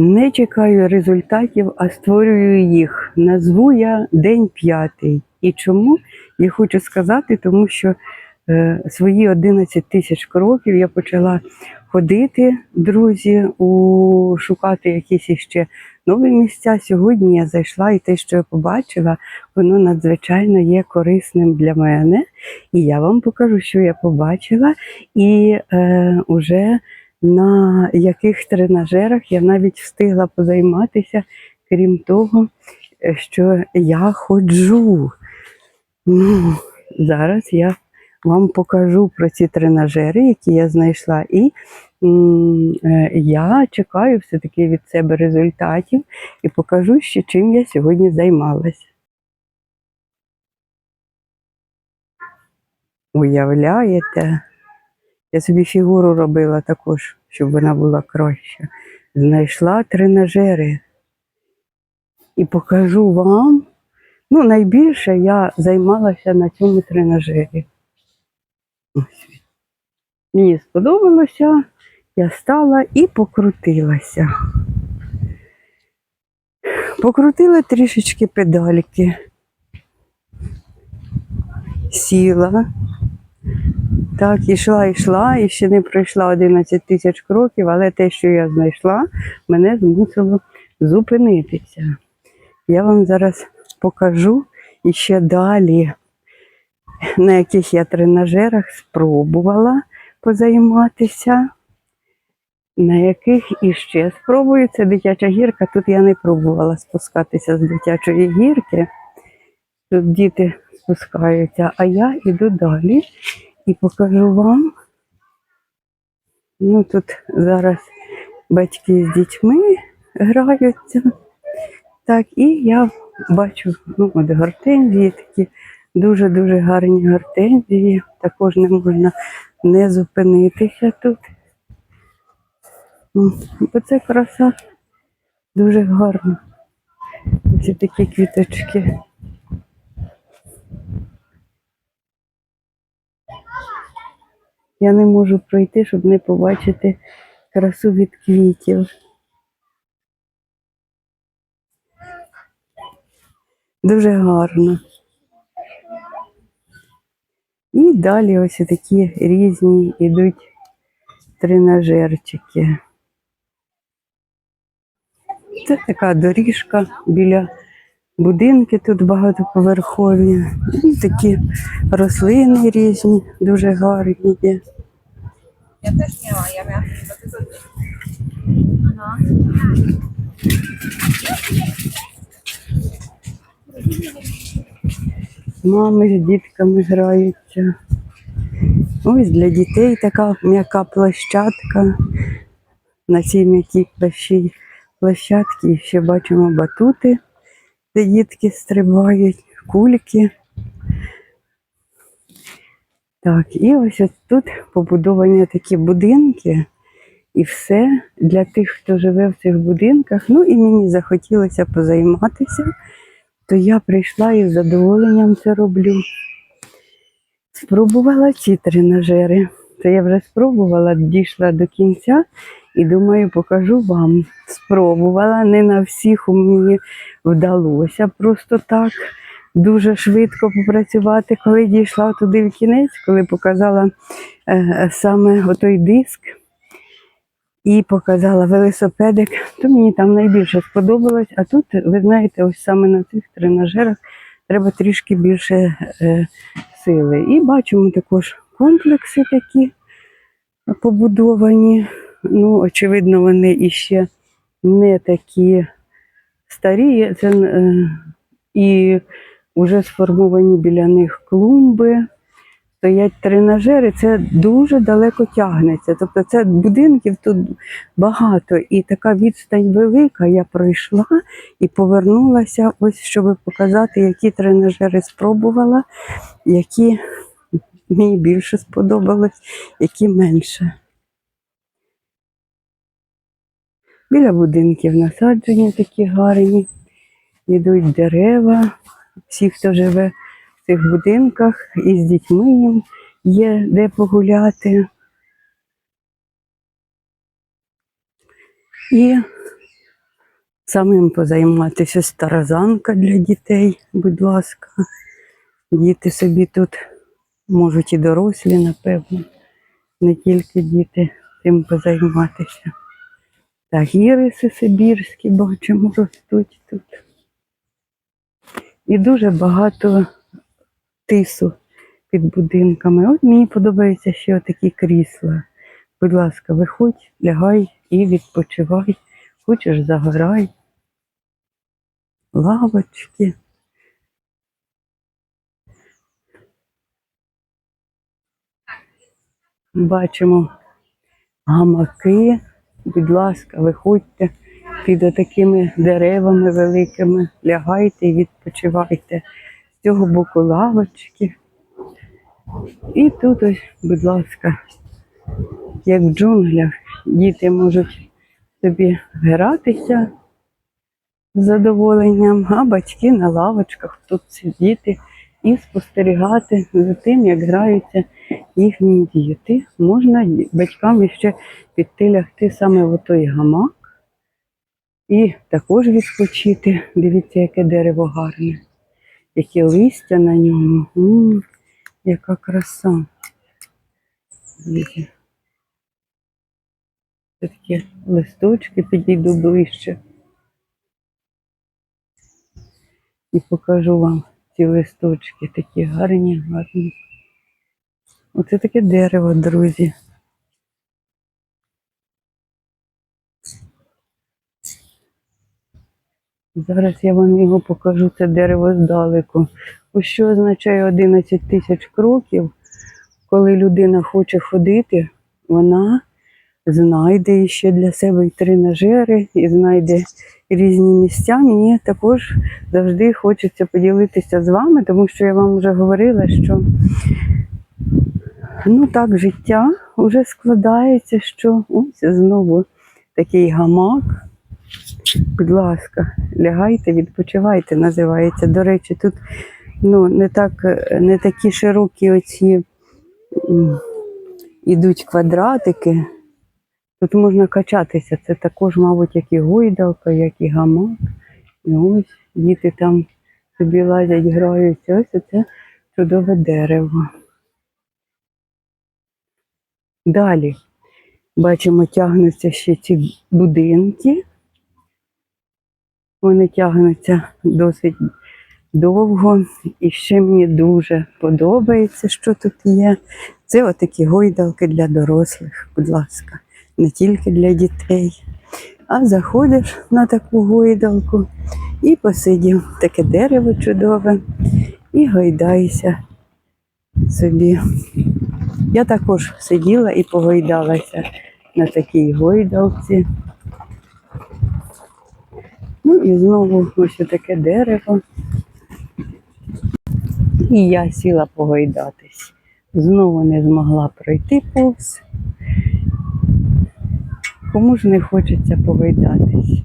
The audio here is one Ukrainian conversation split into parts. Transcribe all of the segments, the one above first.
Не чекаю результатів, а створюю їх. Назву я День п'ятий. І чому я хочу сказати, тому що е, свої 11 тисяч кроків я почала ходити, друзі, у, шукати якісь іще нові місця. Сьогодні я зайшла і те, що я побачила, воно надзвичайно є корисним для мене. І я вам покажу, що я побачила. І е, уже на яких тренажерах я навіть встигла позайматися, крім того, е, що я ходжу. Ну, зараз я вам покажу про ці тренажери, які я знайшла. І е, я чекаю все-таки від себе результатів і покажу, ще чим я сьогодні займалася. Уявляєте? Я собі фігуру робила також, щоб вона була краща. Знайшла тренажери. І покажу вам. Ну, найбільше я займалася на цьому тренажері. Ось. Мені сподобалося, я стала і покрутилася. Покрутила трішечки педальки. Сіла. Так, ішла, йшла, і ще не пройшла 11 тисяч кроків, але те, що я знайшла, мене змусило зупинитися. Я вам зараз покажу і ще далі, на яких я тренажерах спробувала позайматися, на яких іще спробую. Це дитяча гірка. Тут я не пробувала спускатися з дитячої гірки. Тут діти спускаються, а я йду далі і покажу вам. Ну, тут зараз батьки з дітьми граються. Так, і я бачу ну, от гортензії такі дуже-дуже гарні гортензії. Також не можна не зупинитися тут. Бо це краса дуже гарна. Ось такі квіточки. Я не можу пройти, щоб не побачити красу від квітів. Дуже гарно. І далі ось такі різні йдуть тренажерчики. Це така доріжка біля будинки тут багатоповерхові. І такі рослини різні, дуже гарні є. Я miałam chyba tygodnie. No. Мами з дітками граються. Ось для дітей така м'яка площадка. На цій м'якій площадці ще бачимо батути, де дітки стрибають, кульки. Так, і ось тут побудовані такі будинки, і все для тих, хто живе в цих будинках. Ну і мені захотілося позайматися, то я прийшла і з задоволенням це роблю. Спробувала ці тренажери. Це я вже спробувала, дійшла до кінця і думаю, покажу вам. Спробувала, не на всіх у мені вдалося просто так дуже швидко попрацювати. Коли дійшла туди в кінець, коли показала е, саме отой диск і показала велосипедик, то мені там найбільше сподобалось. А тут, ви знаєте, ось саме на цих тренажерах треба трішки більше е, сили. І бачимо також комплекси такі побудовані. Ну, очевидно, вони іще не такі старі. Це, е, і вже сформовані біля них клумби. Стоять тренажери, це дуже далеко тягнеться. Тобто це будинків тут багато, і така відстань велика. Я пройшла і повернулася, ось щоб показати, які тренажери спробувала, які мені більше сподобались, які менше. Біля будинків насаджені такі гарні, йдуть дерева. Всі, хто живе в цих будинках, і з дітьми їм є де погуляти. І самим позайматися старозанка для дітей, будь ласка. Діти собі тут можуть і дорослі, напевно, не тільки діти цим позайматися. Та гіриси сибірські, бачимо, ростуть тут. І дуже багато тису під будинками. От мені подобається ще такі крісла. Будь ласка, виходь, лягай і відпочивай. Хочеш, загорай. Лавочки. Бачимо гамаки. Будь ласка, виходьте під такими деревами великими, лягайте і відпочивайте. З цього боку лавочки. І тут ось, будь ласка, як в джунглях, діти можуть собі гратися з задоволенням, а батьки на лавочках тут сидіти і спостерігати за тим, як граються їхні діти. Можна батькам ще піти лягти саме в той гамак і також відпочити. Дивіться, яке дерево гарне, яке листя на ньому. М, яка краса. Дивіться. Такі листочки підійду ближче. І покажу вам ці листочки, такі гарні, гарні. Оце таке дерево, друзі. Зараз я вам його покажу, це дерево здалеку. Ось що означає 11 тисяч кроків. Коли людина хоче ходити, вона знайде ще для себе і тренажери, і знайде різні місця. Мені також завжди хочеться поділитися з вами, тому що я вам вже говорила, що ну так, життя вже складається, що ось знову такий гамак. Будь ласка, лягайте, відпочивайте, називається. До речі, тут ну, не, так, не такі широкі оці ідуть квадратики. Тут можна качатися. Це також, мабуть, як і гойдалка, як і гамак. І ось діти там собі лазять, граються. Ось це чудове дерево. Далі бачимо, тягнуться ще ці будинки. Вони тягнуться досить довго. І ще мені дуже подобається, що тут є. Це отакі гойдалки для дорослих, будь ласка, не тільки для дітей. А заходиш на таку гойдалку і посидів таке дерево чудове і гойдайся собі. Я також сиділа і погойдалася на такій гойдалці. Ну і знову ось таке дерево. І я сіла погойдатись. Знову не змогла пройти повз. Кому ж не хочеться погойдатись?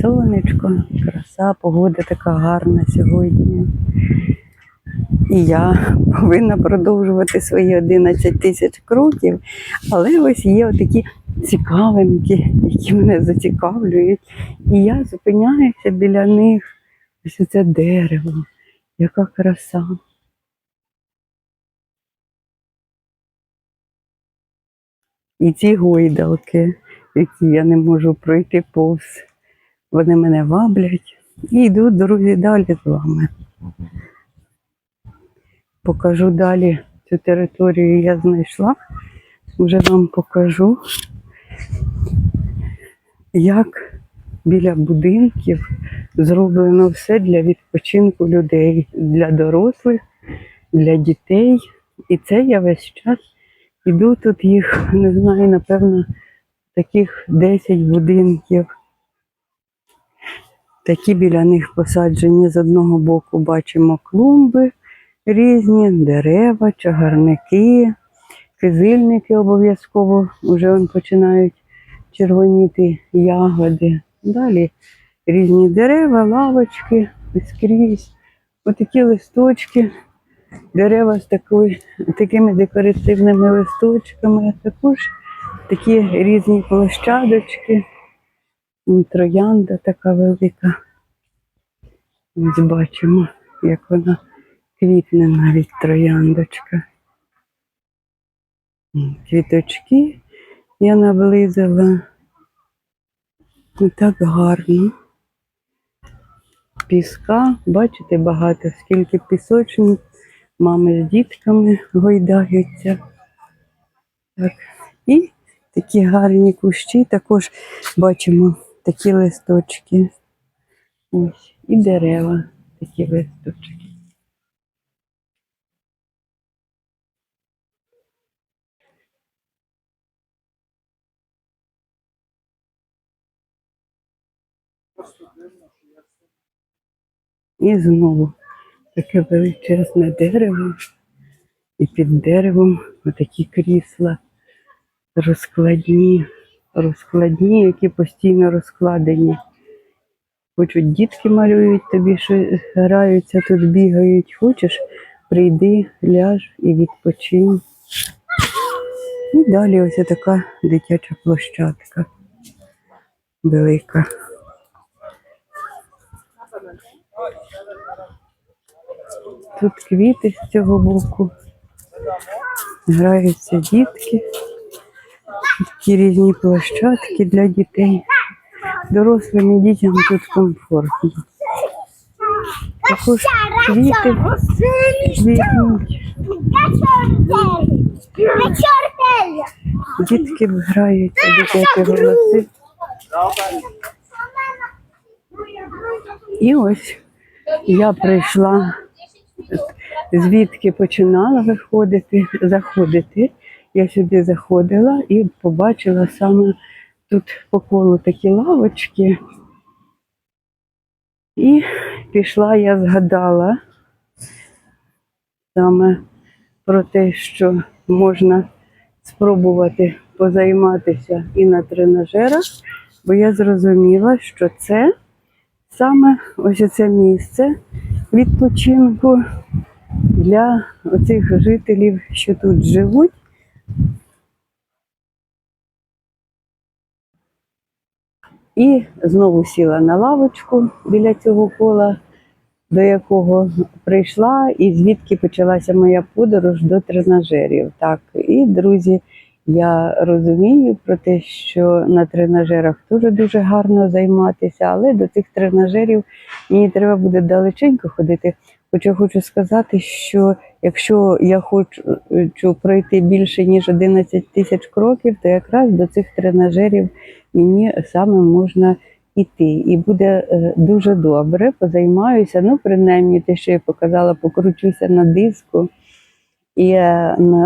Сонечко, краса, погода така гарна сьогодні. І я повинна продовжувати свої 11 тисяч кроків, але ось є отакі цікавинки, які мене зацікавлюють. І я зупиняюся біля них. Ось це дерево, яка краса. І ці гойдалки, які я не можу пройти повз, вони мене ваблять. І йду, друзі, далі з вами. Покажу далі цю територію я знайшла. Вже вам покажу, як біля будинків зроблено все для відпочинку людей, для дорослих, для дітей. І це я весь час іду тут їх, не знаю, напевно, таких 10 будинків. Такі біля них посаджені з одного боку бачимо клумби різні, дерева, чагарники, кизильники обов'язково вже он починають червоніти ягоди. Далі різні дерева, лавочки, скрізь. Отакі листочки, дерева з такою, такими декоративними листочками, а також такі різні площадочки. Троянда така велика. Ось бачимо, як вона квітне навіть трояндочка. Квіточки я наблизила. Так гарно. Піска, бачите, багато, скільки пісочниць, мами з дітками гойдаються. Так. І такі гарні кущі, також бачимо такі листочки. Ось, і дерева, такі листочки. І знову таке величезне дерево. І під деревом отакі крісла розкладні, розкладні, які постійно розкладені. Хочуть дітки малюють тобі, що граються, тут бігають. Хочеш, прийди, ляж і відпочинь. І далі ось така дитяча площадка велика. Тут квіти з цього боку. Граються дітки. Такі різні площадки для дітей. Дорослим і дітям тут комфортно. Також квіти квітнуть. Дітки граються, дитячі голоси. І ось я прийшла, звідки починала виходити, заходити. Я сюди заходила і побачила саме тут по колу такі лавочки. І пішла, я згадала саме про те, що можна спробувати позайматися і на тренажерах, бо я зрозуміла, що це саме ось це місце відпочинку для оцих жителів, що тут живуть. І знову сіла на лавочку біля цього кола, до якого прийшла, і звідки почалася моя подорож до тренажерів. Так, і друзі, я розумію про те, що на тренажерах дуже дуже гарно займатися, але до цих тренажерів мені треба буде далеченько ходити. Хоча хочу сказати, що якщо я хочу пройти більше ніж 11 тисяч кроків, то якраз до цих тренажерів мені саме можна йти. І буде е, дуже добре, позаймаюся. Ну, принаймні, те, що я показала, покручуся на диску і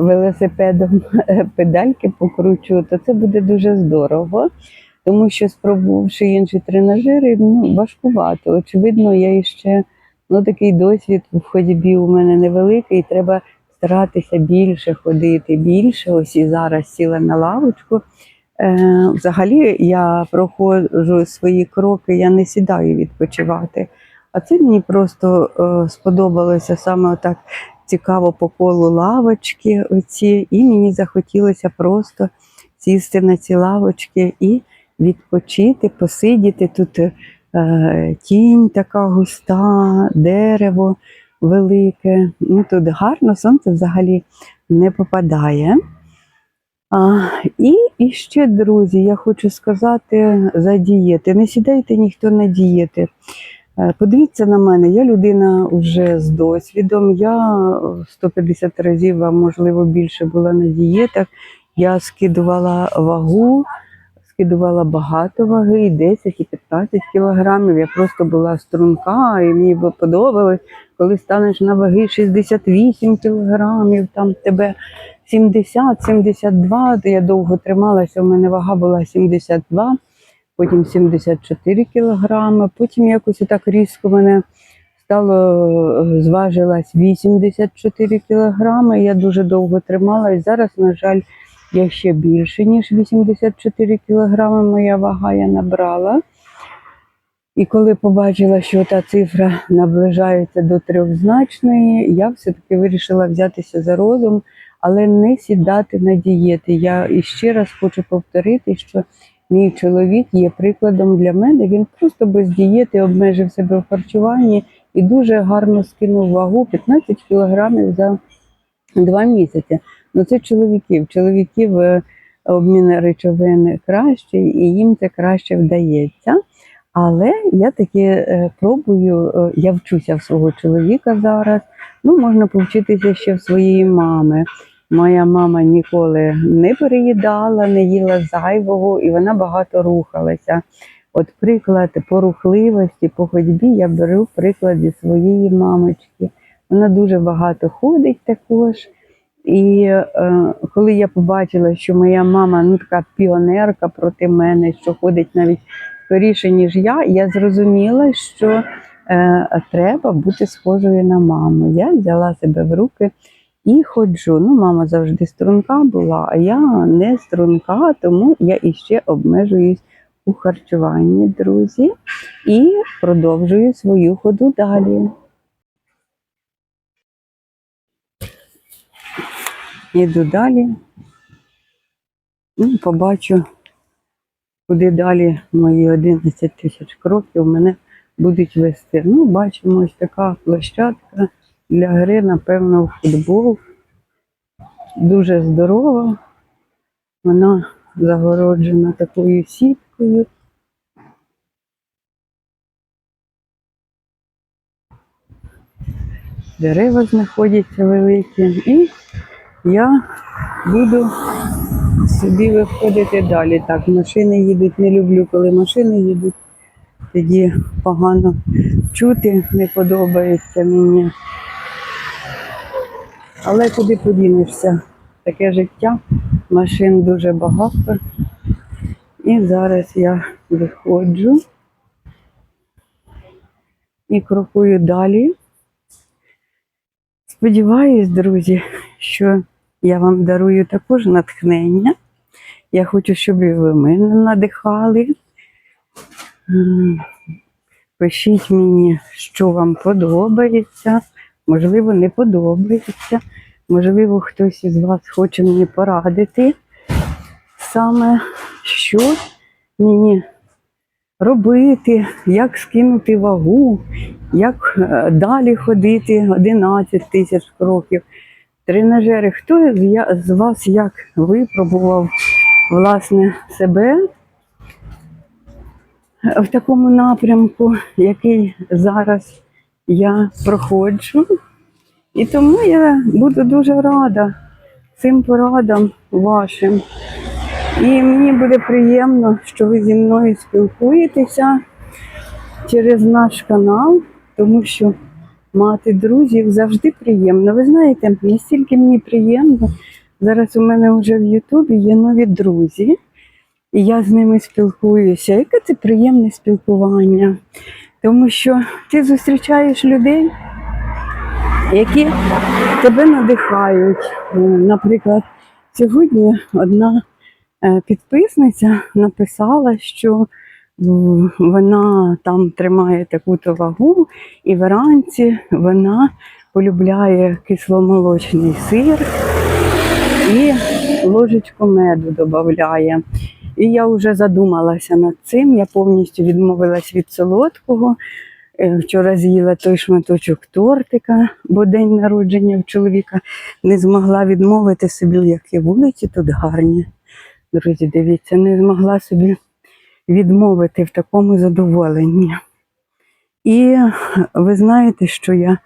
велосипедом педальки покручу, то це буде дуже здорово. Тому що, спробувавши інші тренажери, ну, важкувато. Очевидно, я іще ну, такий досвід в ходьбі у мене невеликий, треба старатися більше ходити, більше. Ось і зараз сіла на лавочку. Е, взагалі я проходжу свої кроки, я не сідаю відпочивати. А це мені просто е, сподобалося саме так цікаво по колу лавочки. Оці, і мені захотілося просто сісти на ці лавочки і відпочити, посидіти. Тут е, тінь така густа, дерево велике. Ну, тут гарно, сонце взагалі не попадає. А, і, і ще, друзі, я хочу сказати за дієти. Не сідайте ніхто на дієти. Е, Подивіться на мене, я людина вже з досвідом. Я 150 разів, а можливо більше була на дієтах. Я скидувала вагу, скидувала багато ваги, і 10 і 15 кілограмів. Я просто була струнка, і мені би подобалось, коли станеш на ваги 68 кілограмів, там тебе 70-72, то я довго трималася, у мене вага була 72, потім 74 кілограми, потім якось так різко мене стало, е, зважилась 84 кілограми, я дуже довго трималась. Зараз, на жаль, я ще більше, ніж 84 кілограми моя вага я набрала. І коли побачила, що та цифра наближається до трьохзначної, я все-таки вирішила взятися за розум. але не сідати на дієти. Я іще раз хочу повторити, що мій чоловік є прикладом для мене. Він просто без дієти обмежив себе в харчуванні і дуже гарно скинув вагу 15 кілограмів за два місяці. Ну це чоловіків. Чоловіків е, обмін речовин кращий, і їм це краще вдається. Але я таки е, пробую, е, я вчуся в свого чоловіка зараз. Ну, можна повчитися ще в своєї мами. Моя мама ніколи не переїдала, не їла зайвого, і вона багато рухалася. От приклад по рухливості, по ходьбі я беру приклад зі своєї мамочки. Вона дуже багато ходить також. І е, коли я побачила, що моя мама ну така піонерка проти мене, що ходить навіть скоріше, ніж я, я зрозуміла, що е, треба бути схожою на маму. Я взяла себе в руки і ходжу. Ну, мама завжди струнка була, а я не струнка, тому я іще обмежуюсь у харчуванні, друзі, і продовжую свою ходу далі. Іду далі. Ну, побачу, куди далі мої 11 тисяч кроків мене будуть вести. Ну, бачимо, ось така площадка для гри, напевно, в футбол. Дуже здорова. Вона загороджена такою сіткою. Дерева знаходяться великі. І я буду собі виходити далі. Так, машини їдуть, не люблю, коли машини їдуть. Тоді погано чути, не подобається мені. Але куди подінешся? Таке життя, машин дуже багато. І зараз я виходжу і крокую далі. Сподіваюсь, друзі, що я вам дарую також натхнення. Я хочу, щоб і ви мене надихали. Пишіть мені, що вам подобається, можливо, не подобається. Можливо, хтось із вас хоче мені порадити саме, що мені робити, як скинути вагу, як е, далі ходити 11 тисяч кроків. Тренажери, хто з вас як випробував власне себе в такому напрямку, який зараз я проходжу. І тому я буду дуже рада цим порадам вашим. І мені буде приємно, що ви зі мною спілкуєтеся через наш канал, тому що мати друзів завжди приємно. Ви знаєте, настільки мені приємно. Зараз у мене вже в Ютубі є нові друзі, і я з ними спілкуюся. Яке це приємне спілкування? Тому що ти зустрічаєш людей, які тебе надихають. Е, Наприклад, сьогодні одна е, підписниця написала, що вона там тримає таку-то вагу, і вранці вона полюбляє кисломолочний сир і ложечку меду додає. І я вже задумалася над цим. Я повністю відмовилась від солодкого. Е, Вчора з'їла той шматочок тортика, бо день народження в чоловіка не змогла відмовити собі, які вулиці тут гарні. Друзі, дивіться, не змогла собі відмовити в такому задоволенні. І ви знаєте, що я, е,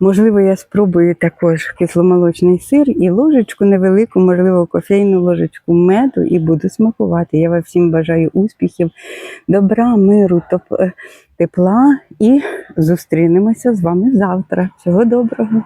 можливо, я спробую також кисломолочний сир і ложечку невелику, можливо, кофейну ложечку меду і буду смакувати. Я вам всім бажаю успіхів, добра, миру, е, тепла і зустрінемося з вами завтра. Всього доброго!